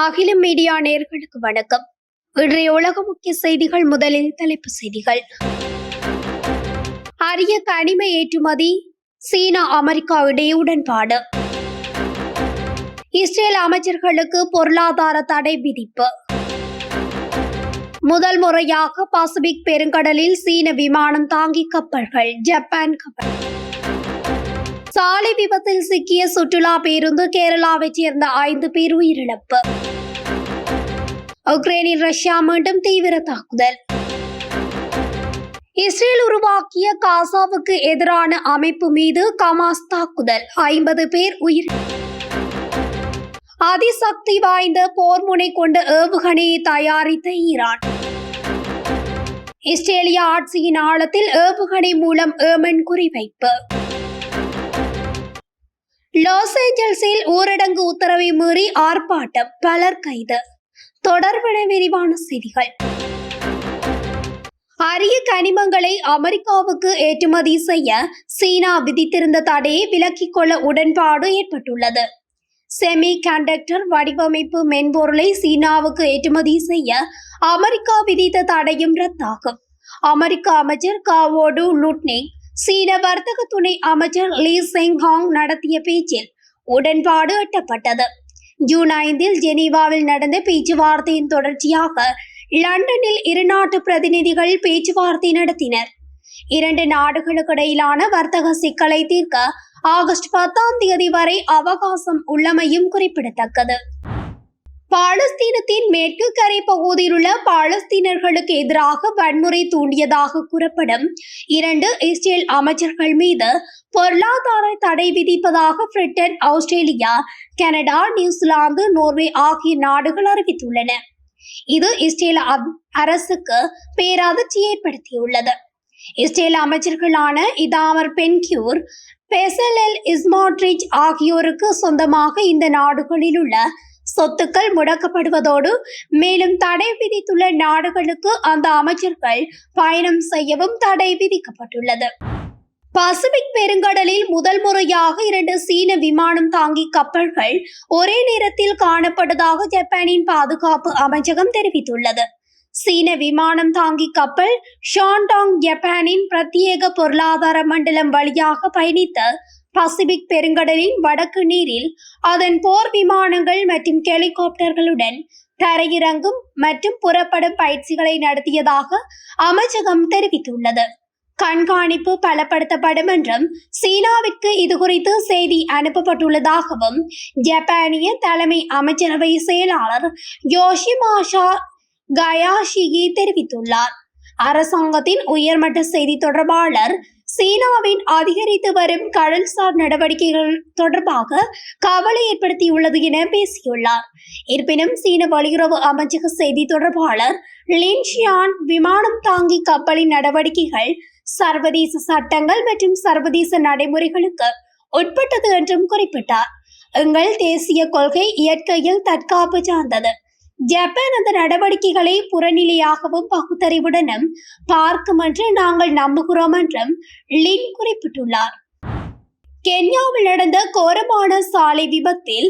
அகில மீடியா நேர்களுக்கு வணக்கம். இன்றைய உலக முக்கிய செய்திகள் முதலில் தலைப்பு செய்திகள். அரிய கனிம ஏற்றுமதி சீனா அமெரிக்கா இடையே உடன்பாடு. இஸ்ரேல் அமைச்சர்களுக்கு பொருளாதார தடை விதிப்பு. முதல் முறையாக பசிபிக் பெருங்கடலில் சீன விமானம் தாங்கி கப்பல்கள் ஜப்பான் கப்பல் சாலை விபத்தில் சிக்கிய சுற்றுலா பேருந்து கேரளாவைச் சேர்ந்த ஐந்து பேர் உயிரிழப்பு. உக்ரைனில் ரஷ்யா மீண்டும் தீவிர தாக்குதல். இஸ்ரேல் உருவாக்கிய காசாவுக்கு எதிரான அமைப்பு மீது கமாஸ் தாக்குதல். ஐம்பது பேர் உயிர். அதிசக்தி வாய்ந்த போர் முனை கொண்ட ஏவுகணையை தயாரித்த ஈரான். இஸ்ரேலிய ஆட்சியின் ஆழத்தில் ஏவுகணை மூலம் ஏமன் குறிவைப்பு. லாஸ் ஏஞ்சல்ஸில் ஊரடங்கு உத்தரவை மீறி ஆர்ப்பாட்டம் பலர் கைது. தொடர்பென விரிவான செய்திகள். அரிய கனிமங்களை அமெரிக்காவுக்கு ஏற்றுமதி செய்ய சீனா விதித்திருந்த தடையை விலக்கிக் கொள்ள உடன்பாடு ஏற்பட்டுள்ளது. செமி கண்டக்டர் வடிவமைப்பு மென்பொருளை சீனாவுக்கு ஏற்றுமதி செய்ய அமெரிக்கா விதித்த தடையும் ரத்தாகும். அமெரிக்க அமைச்சர் காவோடு லுட்னிக் சீன வர்த்தக துணை அமைச்சர் லீ செங்ஹாங் நடத்திய பேச்சில் உடன்பாடு எட்டப்பட்டது. ஜூன் ஐந்தில் ஜெனீவாவில் நடந்த பேச்சுவார்த்தையின் தொடர்ச்சியாக லண்டனில் இரு நாட்டு பிரதிநிதிகள் பேச்சுவார்த்தை நடத்தினர். இரண்டு நாடுகளுக்கு இடையிலான வர்த்தக சிக்கலை தீர்க்க ஆகஸ்ட் பத்தாம் தேதி வரை அவகாசம் உள்ளமையும் குறிப்பிடத்தக்கது. பாலஸ்தீனத்தின் மேற்கு கரை பகுதியில் உள்ள பாலஸ்தீனர்களுக்கு எதிராக வன்முறை தூண்டியதாக கூறப்படும். இரண்டு இஸ்ரேல் அமைச்சர்கள் மீது பொருளாதார தடை விதிப்பதாக Britain Australia Canada New Zealand Norway ஆகிய நாடுகள் அறிவித்துள்ளன. இது இஸ்ரேல் அப்- அரசுக்கு பேரதிர்ச்சி ஏற்படுத்தியுள்ளது. இஸ்ரேல் அமைச்சர்களான இதாமர் பென்கியூர் எல் இஸ்மாட்ரிச் ஆகியோருக்கு சொந்தமாக இந்த நாடுகளில் உள்ள சொத்துக்கள் முடக்கப்படுவதோடு மேலும் தடை விதித்துள்ள நாடுகளுக்கு அந்த அமைச்சர்கள் பயணம் செய்யவும் தடை விதிக்கப்பட்டுள்ளது. பசிபிக் பெருங்கடலில் முதல் முறையாக இரண்டு சீன விமானம் தாங்கி கப்பல்கள் ஒரே நேரத்தில் காணப்பட்டதாக ஜப்பானின் பாதுகாப்பு அமைச்சகம் தெரிவித்துள்ளது. சீன விமானம் தாங்கி கப்பல் ஷான்டாங் ஜப்பானின் பிரத்யேக பொருளாதார மண்டலம் வழியாக பயணித்த பசிபிக் பெருங்கடலின் வடக்கு நீரில் அதன் போர் விமானங்கள் மற்றும் ஹெலிகாப்டர்களுடன் தரையிறங்கும் மற்றும் புறப்படும் பயிற்சிகளை நடத்தியதாக அமைச்சகம் தெரிவித்துள்ளது. கண்காணிப்பு பலப்படுத்தப்படும் என்றும் சீனாவிற்கு இது குறித்து செய்தி அனுப்பப்பட்டுள்ளதாகவும் ஜப்பானிய தலைமை அமைச்சரவை செயலாளர் யோஷிமாஷா கயாஷிகி தெரிவித்துள்ளார். அரசாங்கத்தின் உயர்மட்ட செய்தி தொடர்பாளர் சீனாவின் அதிகரித்து வரும் கடல்சார் நடவடிக்கைகள் தொடர்பாக கவலை ஏற்படுத்தியுள்ளது என பேசியுள்ளார். இருப்பினும் சீன வெளியுறவு அமைச்சக செய்தி தொடர்பாளர் லின்ஷியான் விமானம் தாங்கி கப்பலின் நடவடிக்கைகள் சர்வதேச சட்டங்கள் மற்றும் சர்வதேச நடைமுறைகளுக்கு உட்பட்டது என்றும் குறிப்பிட்டார். எங்கள் தேசிய கொள்கை இயற்கையில் தற்காப்பு சார்ந்தது. ஜப்பான் அந்த நடவடிக்கைகளை புறநிலையாகவும் பகுத்தறிவுடனும் பார்க்கும் என்று நாங்கள் நம்புகிறோம் என்றும் லின் குறிப்பிட்டுள்ளார். கென்யாவில் நடந்த கோரமான சாலை விபத்தில்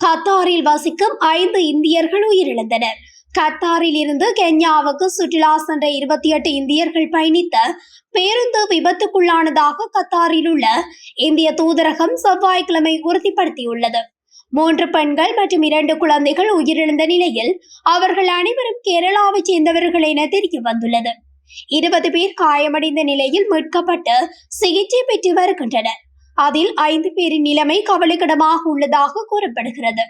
கத்தாரில் வசிக்கும் ஐந்து இந்தியர்கள் உயிரிழந்தனர். கத்தாரில் இருந்து கென்யாவுக்கு சுற்றுலா சென்ற இருபத்தி எட்டு இந்தியர்கள் பயணித்த பேருந்து விபத்துக்குள்ளானதாக கத்தாரில் உள்ள இந்திய தூதரகம் செவ்வாய்க்கிழமை உறுதிப்படுத்தியுள்ளது. மூன்று பெண்கள் மற்றும் இரண்டு குழந்தைகள் உயிரிழந்த நிலையில் அவர்கள் அனைவரும் கேரளாவைச் சேர்ந்தவர்கள் என தெரிய வந்துள்ளது. இருபது பேர் காயமடைந்த நிலையில் மீட்கப்பட்டு சிகிச்சை பெற்று வருகின்றனர். அதில் ஐந்து பேரின் நிலைமை கவலைக்கிடமாக உள்ளதாக கூறப்படுகிறது.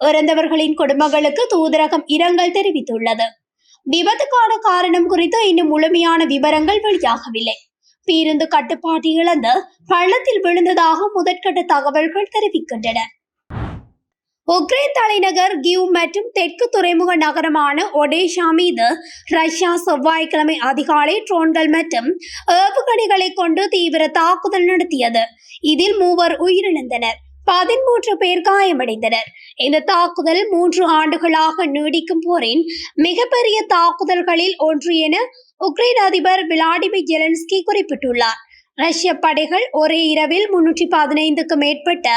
இறந்தவர்களின் குடும்பங்களுக்கு தூதரகம் இரங்கல் தெரிவித்துள்ளது. விபத்துக்கான காரணம் குறித்து இன்னும் முழுமையான விவரங்கள் வெளியாகவில்லை. பேருந்து கட்டுப்பாட்டு இழந்து பள்ளத்தில் விழுந்ததாக முதற்கட்ட தகவல்கள் தெரிவிக்கின்றன. உக்ரைன் தலைநகர் கிவ் மற்றும் தெற்கு துறைமுக நகரமான ஒடேஷா மீது ரஷ்யா செவ்வாய்க்கிழமை அதிகாலை ட்ரோன்கள் மற்றும் ஏவுகணைகளை கொண்டு தீவிர தாக்குதல் நடத்தியது. இதில் மூவர் உயிரிழந்தனர். பதிமூன்று பேர் காயமடைந்தனர். இந்த தாக்குதல் மூன்று ஆண்டுகளாக நீடிக்கும் போரின் மிகப்பெரிய தாக்குதல்களில் ஒன்று என உக்ரைன் அதிபர் விளாடிமிர் ஜெலன்ஸ்கி குறிப்பிட்டுள்ளார். ரஷ்ய படைகள் ஒரே இரவில் முன்னூற்றி பதினைந்துக்கு மேற்பட்ட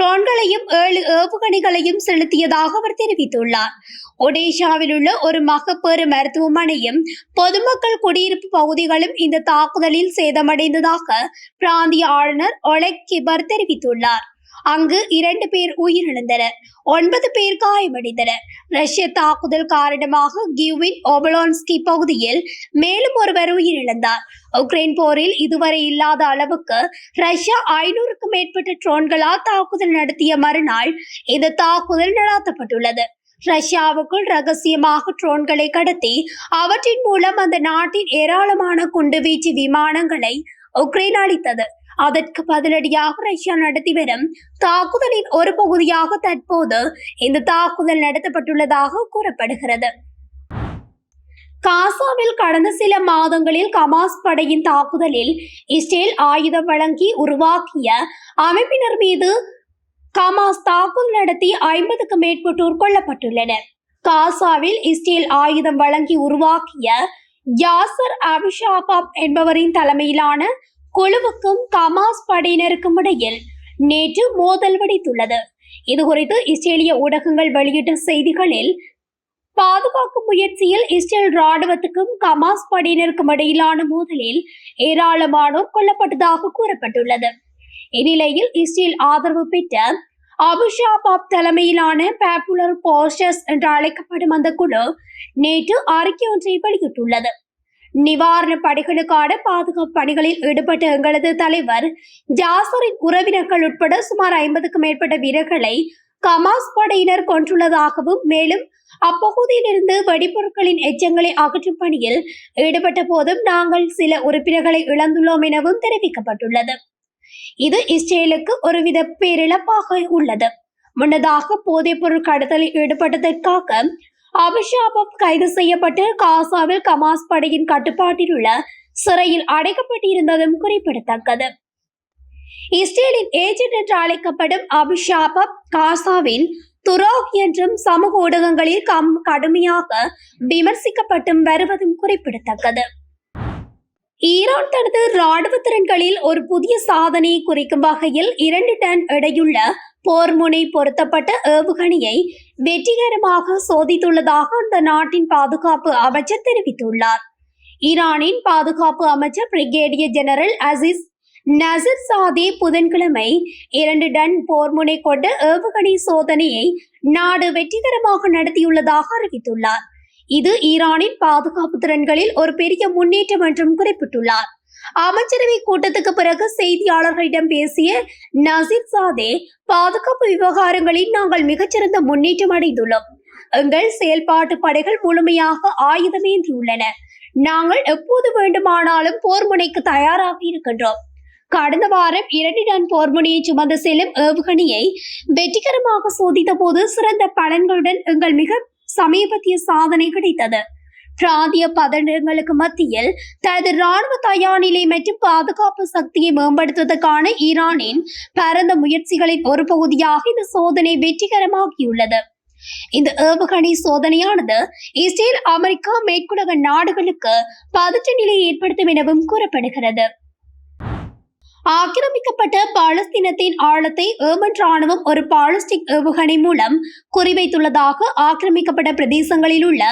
ட்ரோன்களையும் ஏழு ஏவுகணைகளையும் செலுத்தியதாக அவர் தெரிவித்துள்ளார். ஒடிஷாவில் உள்ள ஒரு மகப்பேறு மருத்துவமனையும் பொதுமக்கள் குடியிருப்பு பகுதிகளும் இந்த தாக்குதலில் சேதமடைந்ததாக பிராந்திய ஆளுநர் ஒலெக் கிபர் தெரிவித்துள்ளார். அங்கு இரண்டு பேர் உயிரிழந்தனர். ஒன்பது பேர் காயமடைந்தனர். ரஷ்ய தாக்குதல் காரணமாக கியூவின் ஓபலான்ஸ்கி பகுதியில் மேலும் ஒருவர் உயிரிழந்தார். உக்ரைன் போரில் இதுவரை இல்லாத அளவுக்கு ரஷ்யா ஐநூறுக்கும் மேற்பட்ட ட்ரோன்களால் தாக்குதல் நடத்திய மறுநாள் இந்த தாக்குதல் நடாத்தப்பட்டுள்ளது. ரஷ்யாவுக்குள் ரகசியமாக ட்ரோன்களை கடத்தி அவற்றின் மூலம் அந்த நாட்டின் ஏராளமான குண்டுவீச்சு விமானங்களை உக்ரைன் அளித்தது. அதற்கு பதிலடியாக ரஷ்யா நடத்தி வரும் தாக்குதலின் ஒரு பகுதியாக தற்போது இந்த தாக்குதல் நடத்தப்பட்டுள்ளதாக கூறப்படுகிறது. காசாவில் கடந்த சில மாதங்களில் கமாஸ் படையின் தாக்குதலில் இஸ்ரேல் ஆயுதம் வழங்கி உருவாக்கிய அமைப்பினர் மீது கமாஸ் தாக்குதல் நடத்தி ஐம்பதுக்கு மேற்பட்டோர் கொல்லப்பட்டுள்ளனர். காசாவில் இஸ்ரேல் ஆயுதம் வழங்கி உருவாக்கிய யாசர் அபிஷாபாப் என்பவரின் தலைமையிலான குழுவுக்கும் கமாஸ் படையினருக்கும் இடையில் நேற்று மோதல் வெடித்துள்ளது. இதுகுறித்து இஸ்ரேலிய ஊடகங்கள் வெளியிட்ட செய்திகளில் பாதுகாக்கும் முயற்சியில் இஸ்ரேல் ராணுவத்துக்கும் கமாஸ் படையினருக்கும் இடையிலான மோதலில் ஏராளமானோர் கொல்லப்பட்டதாக கூறப்பட்டுள்ளது. இந்நிலையில் இஸ்ரேல் ஆதரவு பெற்ற அபுஷாபாப் தலைமையிலான பாப்புலர் போஸ்டர்ஸ் என்று அழைக்கப்படும் அந்த குழு நேற்று அறிக்கை ஒன்றை வெளியிட்டுள்ளது. நிவாரண பணிகளுக்கான பாதுகாப்பு பணிகளில் ஈடுபட்ட எங்களது தலைவர் ஜாசரின் உறவினர்கள் உட்பட சுமார் ஐம்பதுக்கும் மேற்பட்ட வீரர்களை கமாஸ் படையினர் கொன்றுள்ளதாகவும் மேலும் அப்பகுதியிலிருந்து வெடிப்பொருட்களின் எச்சங்களை அகற்றும் பணியில் ஈடுபட்ட போதும் நாங்கள் சில உறுப்பினர்களை இழந்துள்ளோம் எனவும் தெரிவிக்கப்பட்டுள்ளது. இது இஸ்ரேலுக்கு ஒருவித பேரிழப்பாக உள்ளது. முன்னதாக போதைப்பொருள் கடத்தலில் ஈடுபட்டதற்காக அபிஷாபப் கைது செய்யப்பட்டு காசாவில் கமாஸ் படையின் கட்டுப்பாட்டில் உள்ள சிறையில் அடைக்கப்பட்டிருந்ததும் குறிப்பிடத்தக்கது. இஸ்ரேலின் ஏஜென்ட் என்று அழைக்கப்படும் அபிஷாபப் காசாவின் துரோக் என்றும் சமூக ஊடகங்களில் கம் கடுமையாக விமர்சிக்கப்பட்டும் வருவதும் குறிப்பிடத்தக்கது. ஈரான் தனது ராணுவ திறன்களில் ஒரு புதிய சாதனையை குறிக்கும் வகையில் இரண்டு டன் எடையுள்ள போர்முனை பொருத்தப்பட்ட ஏவுகணையை வெற்றிகரமாக சோதித்துள்ளதாக அந்த நாட்டின் பாதுகாப்பு அமைச்சர் தெரிவித்துள்ளார். ஈரானின் பாதுகாப்பு அமைச்சர் பிரிகேடியர் ஜெனரல் அசிஸ் நசர் சாதி புதன்கிழமை இரண்டு டன் போர்முனை கொண்ட ஏவுகணை சோதனையை நாடு வெற்றிகரமாக நடத்தியுள்ளதாக அறிவித்துள்ளார். இது ஈரானின் பாதுகாப்பு திறன்களில் ஒரு பெரிய முன்னேற்றம் என்றும் குறிப்பிட்டுள்ளார். அமைச்சரவை கூட்டத்துக்கு பிறகு செய்தியாளர்களிடம் பேசிய நசீர் சாதே பாதுகாப்பு விவகாரங்களில் நாங்கள் மிகச்சிறந்த முன்னேற்றம் அடைந்துள்ளோம். எங்கள் செயல்பாட்டு படைகள் முழுமையாக ஆயுதமேந்தியுள்ளன. நாங்கள் எப்போது வேண்டுமானாலும் போர் முனைக்கு தயாராக இருக்கின்றோம். கடந்த வாரம் இரண்டு டன் போர்முனையை சுமந்து செல்லும் ஏவுகணையை வெற்றிகரமாக சோதித்த போது சிறந்த பலன்களுடன் எங்கள் மிக சமீபத்திய சாதனை கிடைத்தது. பிராந்திய பதனங்களுக்கு மத்தியில் தனது ராணுவ தயார் நிலை மற்றும் பாதுகாப்பு சக்தியை மேம்படுத்துவதற்கான ஈரானின் பரந்த முயற்சிகளின் ஒரு பகுதியாக இந்த சோதனை வெற்றிகரமாகியுள்ளது. இந்த ஏவுகணை சோதனையானது இஸ்ரேல் அமெரிக்கா மேற்குலக நாடுகளுக்கு பதற்ற நிலையை ஏற்படுத்தும் எனவும் கூறப்படுகிறது. ஆக்கிரமிக்கப்பட்ட பாலஸ்தீனத்தின் ஆழத்தை ஏமன் ராணுவம் ஒரு பாலிஸ்டிக் ஏவுகணை மூலம் குறிவைத்துள்ளதாக ஆக்கிரமிக்கப்பட்ட பிரதேசங்களில் உள்ள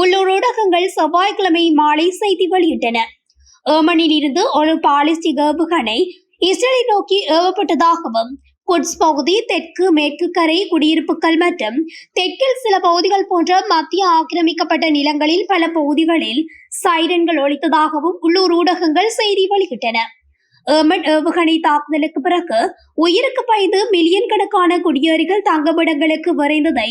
உள்ளூர் ஊடகங்கள் செவ்வாய்க்கிழமை மாலை செய்தி வெளியிட்டன. ஏமனில் இருந்து ஒரு பாலிஸ்டிக் ஏவுகணை இஸ்ரேலை நோக்கி ஏவப்பட்டதாகவும் குட்ஸ் பகுதி தெற்கு மேற்கு கரை குடியிருப்புகள் மற்றும் தெற்கில் சில பகுதிகள் போன்ற மத்திய ஆக்கிரமிக்கப்பட்ட நிலங்களில் பல பகுதிகளில் சைரன்கள் ஒழித்ததாகவும் உள்ளூர் ஊடகங்கள் செய்தி வெளியிட்டன. ஏமன் ஏவுகணை தாக்குதலுக்கு பிறகு உயிருக்கு பயந்து மில்லியன் கணக்கான குடியேறிகள் தங்குமிடங்களுக்கு விரைந்ததை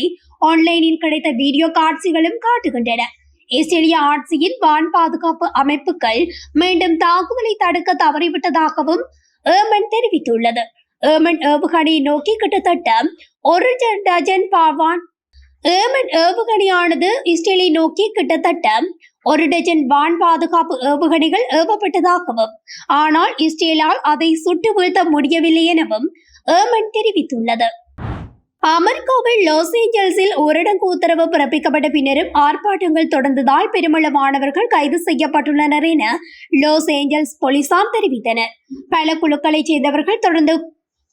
ஆன்லைனில் கிடைத்த வீடியோ காட்சிகளும் காட்டுகின்றன. இஸ்ரேலிய ஆட்சியின் வான் பாதுகாப்பு அமைப்புகள் மீண்டும் தாக்குதலை தடுக்க தவறிவிட்டதாகவும் ஏமன் தெரிவித்துள்ளது. ஏமன் ஏவுகணையை நோக்கி கிட்டத்தட்ட ஒரு டஜன் பாவான் ஏமன் ஏவுகணையானது இஸ்ரேலை நோக்கி கிட்டத்தட்ட ஒரு டஜன் வான் பாதுகாப்பு ஏவுகணைகள் ஏவப்பட்டதாகவும் ஆனால் இஸ்ரேலால் அதை சுட்டு வீழ்த்த முடியவில்லை எனவும் ஏமன் தெரிவித்துள்ளது. அமெரிக்காவில் லாஸ் ஏஞ்சல்ஸில் ஊரடங்கு உத்தரவு பிறப்பிக்கப்பட்ட பின்னரும் ஆர்ப்பாட்டங்கள் தொடர்ந்ததால் பெருமள மாணவர்கள் கைது செய்யப்பட்டுள்ளனர் என லாஸ் ஏஞ்சல்ஸ் போலீசார் தெரிவித்தனர். பல குழுக்களைச் சேர்ந்தவர்கள் தொடர்ந்து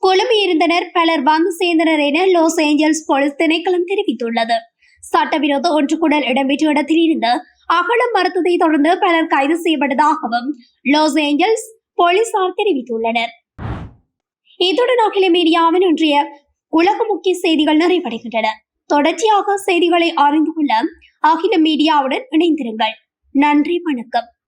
குழுமியிருந்தனர். பலர் வந்து சேர்ந்தனர் என லாஸ் ஏஞ்சல்ஸ் போலீஸ் திணைக்களம் தெரிவித்துள்ளது. சட்டவிரோத ஒன்றுகூடல் இடம்பெற்ற இடத்தில் இருந்து அகலம் மறுத்ததை தொடர்ந்து பலர் கைது செய்யப்பட்டதாகவும் லாஸ் ஏஞ்சல்ஸ் போலீசார் தெரிவித்துள்ளனர். இத்துடன் அகில மீடியாவின் இன்றைய உலக முக்கிய செய்திகள் நிறைவடைகின்றன. தொடர்ச்சியாக செய்திகளை அறிந்து கொள்ள அகில மீடியாவுடன் இணைந்திருங்கள். நன்றி வணக்கம்.